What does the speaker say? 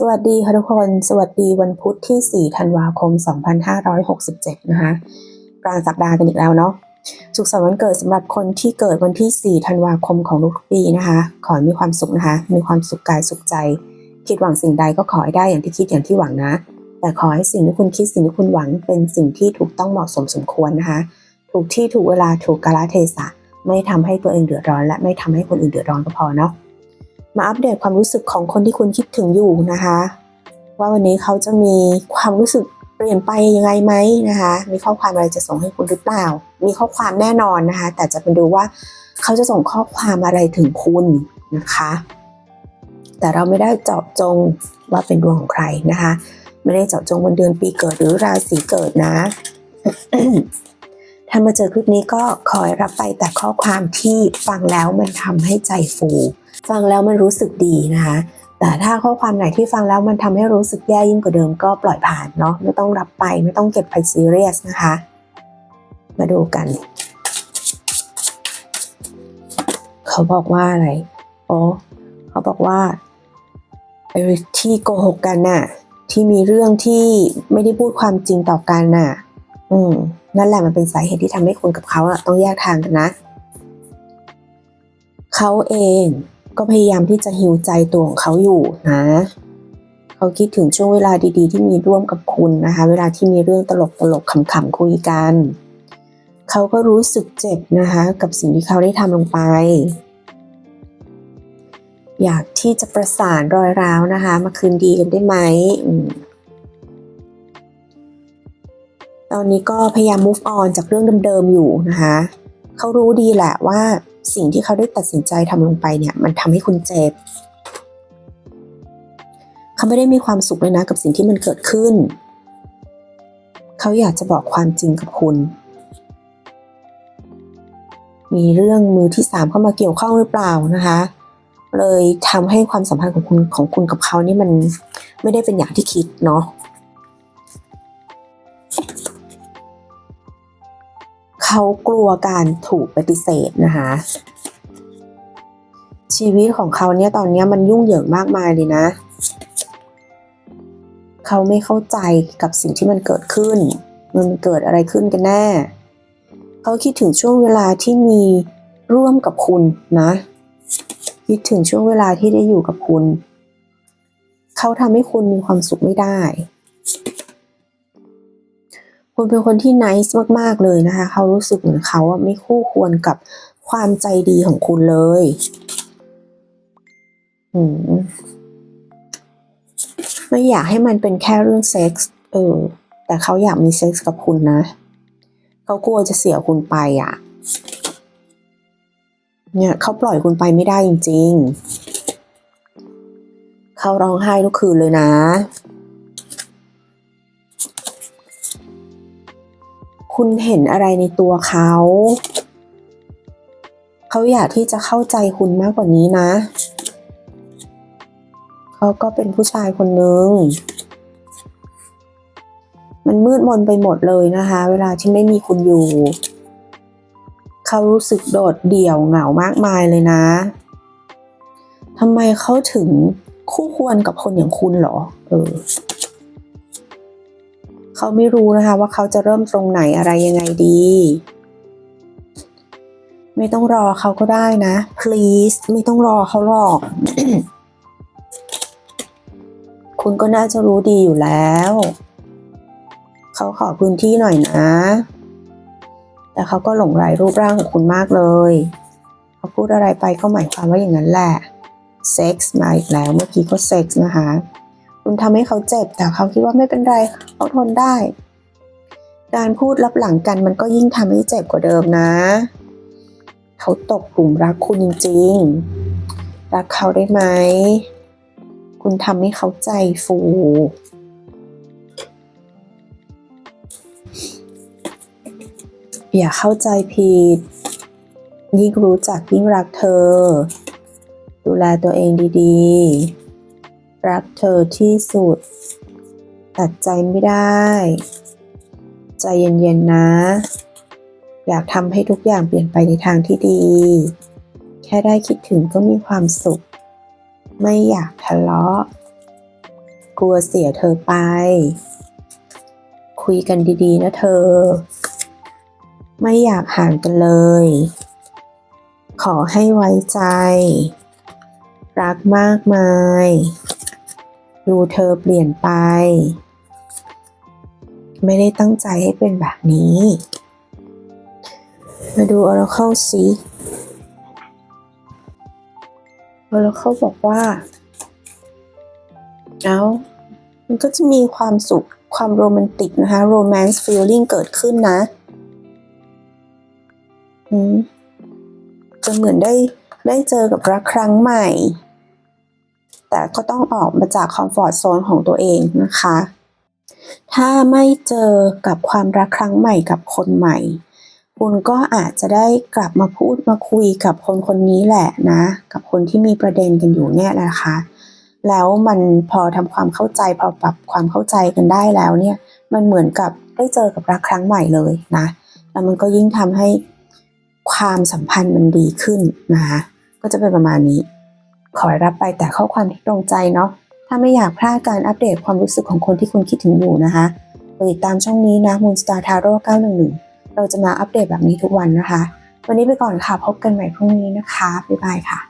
สวัสดีค่ะทุกคน สวัสดีวันพุธที่ 4 ธันวาคม 2567 นะคะ กลางสัปดาห์กันอีกแล้วเนาะ สุขสันต์วันเกิดสำหรับคนที่เกิดวันที่ 4 ธันวาคมของทุกปีนะคะ ขอให้มีความสุขนะคะ มีความสุขกายสุขใจ คิดหวังสิ่งใดก็ขอให้ได้อย่างที่คิดอย่างที่หวังนะ แต่ขอให้สิ่งที่คุณคิดสิ่งที่คุณหวัง เป็นสิ่งที่ถูกต้องเหมาะสมสมควรนะคะ ถูกที่ถูกเวลาถูกกาลเทศะ ไม่ทำให้ตัวเองเดือดร้อน และไม่ทำให้คนอื่นเดือดร้อนก็พอเนาะ มาอัปเดตความรู้สึกของคนที่คุณคิดถึงอยู่นะคะ ว่าวันนี้เขาจะมีความรู้สึกเปลี่ยนไปยังไงไหมนะคะ มีข้อความอะไรจะส่งให้คุณหรือเปล่า มีข้อความแน่นอนนะคะ แต่จะมาดูว่าเขาจะส่งข้อความอะไรถึงคุณนะคะ แต่เราไม่ได้เจาะจงว่าเป็นดวงของใครนะคะ ไม่ได้เจาะจงวันเดือนปีเกิดหรือราศีเกิดนะ ถ้ามาเจอคลิปนี้ก็ขอให้รับไปแต่ข้อความที่ฟังแล้วมันทำให้ใจฟู ฟังแล้วมันรู้สึกดีนะคะ แต่ถ้าข้อความไหนที่ฟังแล้วมันทำให้รู้สึกแย่ยิ่งกว่าเดิมก็ปล่อยผ่านเนาะไม่ต้องรับไปไม่ต้องเก็บไปซีเรียสนะคะ มาดูกัน เขาบอกว่าอะไรโอ๋อเขาบอกว่าไอ้ที่โกหกกันน่ะ ที่มีเรื่องที่ไม่ได้พูดความจริงต่อกันน่ะ อืม นั่นแหละมันเป็นสาเหตุที่ทำให้คุณกับเขาอะต้องแยกทางกันนะ เขาเองก็พยายามที่จะฮิวใจตัวของเขาอยู่นะเขาคิดถึงช่วงเวลาดีๆ ที่มีร่วมกับคุณนะคะ เวลาที่มีเรื่องตลกตลกๆขำๆคุยกัน เขาก็รู้สึกเจ็บนะคะ กับสิ่งที่เขาได้ทำลงไป อยากที่จะประสานรอยร้าวนะคะ มาคืนดีกันได้ไหม ตอนนี้ก็พยายาม move on จากเรื่องเดิมๆอยู่นะคะเขารู้ดีแหละว่าสิ่งที่เขาได้ตัดสินใจทำลงไปเนี่ยมันทำให้คุณเจ็บเขาไม่ได้มีความสุขเลยนะกับสิ่งที่มันเกิดขึ้น เขาอยากจะบอกความจริงกับคุณ มีเรื่องมือที่สามเข้ามาเกี่ยวข้องหรือเปล่านะคะ เลยทำให้ความสัมพันธ์ของคุณของคุณกับเขานี่มันไม่ได้เป็นอย่างที่คิดเนาะ เขากลัวการถูกปฏิเสธนะคะชีวิตของเขาเนี่ยตอนนี้มันยุ่งเหยิงมากมายเลยนะ เขาไม่เข้าใจกับสิ่งที่มันเกิดขึ้น มันเกิดอะไรขึ้นกันแน่ เขาคิดถึงช่วงเวลาที่มีร่วมกับคุณนะ คิดถึงช่วงเวลาที่ได้อยู่กับคุณ เขาทำให้คุณมีความสุขไม่ได้ คุณเป็นคนที่ nice มาก ๆ เลยนะคะ เขารู้สึกเหมือนเขาไม่คู่ควรกับความใจดีของคุณเลยอืมไม่อยากให้มันเป็นแค่เรื่องเซ็กส์เออ แต่เขาอยากมีเซ็กส์กับคุณนะ เขากลัวจะเสียคุณไปอะ เนี่ยเขาปล่อยคุณไปไม่ได้จริง ๆ เขาร้องไห้ทุกคืนเลยนะ คุณเห็นอะไรในตัวเขา เขาอยากที่จะเข้าใจคุณมากกว่านี้นะ เขาก็เป็นผู้ชายคนหนึ่งมันมืดมนไปหมดเลยนะคะ เวลาที่ไม่มีคุณอยู่ เขารู้สึกโดดเดี่ยวเหงามากมายเลยนะทำไมเขาถึงคู่ควรกับคนอย่างคุณหรอ เออ เขาไม่รู้นะคะว่าเขาจะเริ่มตรงไหนอะไรยังไงดี ไม่ต้องรอเขาก็ได้นะ please ไม่ต้องรอเขาหรอก คุณก็น่าจะรู้ดีอยู่แล้ว เขาขอพื้นที่หน่อยนะ แต่เขาก็หลงไหลรูปร่างของคุณมากเลยเขาพูดอะไรไปก็หมายความว่าอย่างนั้นแหละเซ็กส์มาอีกแล้วเมื่อกี้ก็เซ็กส์นะคะ คุณทำให้เขาเจ็บ แต่เขาคิดว่าไม่เป็นไรเขาทนได้ การพูดรับหลังกันมันก็ยิ่งทำให้เจ็บกว่าเดิมนะ เขาตกกลุ่มรักคุณจริงๆ รักเขาได้ไหม คุณทำให้เขาใจฟูอย่าเข้าใจผิด ยิ่งรู้จักยิ่งรักเธอ ดูแลตัวเองดีๆ รักเธอที่สุด ตัดใจไม่ได้ ใจเย็นๆนะ อยากทำให้ทุกอย่างเปลี่ยนไปในทางที่ดี แค่ได้คิดถึงก็มีความสุข ไม่อยากทะเลาะ กลัวเสียเธอไป คุยกันดีๆนะเธอ ไม่อยากห่างกันเลย ขอให้ไว้ใจรักมากมาย ดูเธอเปลี่ยนไป ไม่ได้ตั้งใจให้เป็นแบบนี้ มาดู Oracle สิ Oracle บอกว่า เอามันก็จะมีความสุขความโรแมนติกนะคะ romance feeling เกิดขึ้นนะจะเหมือนได้ได้เจอกับรักครั้งใหม่ แต่ก็ต้องออกมาจากคอมฟอร์ z โซนของตัวเองนะคะ ถ้าไม่เจอกับความรักครั้งใหม่กับคนใหม่ คุณก็อาจจะได้กลับมาพูดมาคุยกับคนคนนี้แหละนะ กับคนที่มีประเด็นกันอยู่เนี่ยนะคะ แล้วมันพอทำความเข้าใจพอปรับความเข้าใจกันได้แล้วเนี่ย มันเหมือนกับได้เจอกับรักครั้งใหม่เลยนะ แล้วมันก็ยิ่งทำให้ความสัมพันธ์มันดีขึ้นนะคะ ก็จะเป็นประมาณนี้ ขอรับไปแต่ข้อความที่ตรงใจเนาะ ถ้าไม่อยากพลาดการอัปเดตความรู้สึกของคนที่คุณคิดถึงอยู่นะคะไปติดตามช่องนี้นะ Moonstar Tarot 911 เราจะมาอัปเดตแบบนี้ทุกวันนะคะ วันนี้ไปก่อนค่ะ พบกันใหม่พรุ่งนี้นะคะ บ๊ายบายค่ะ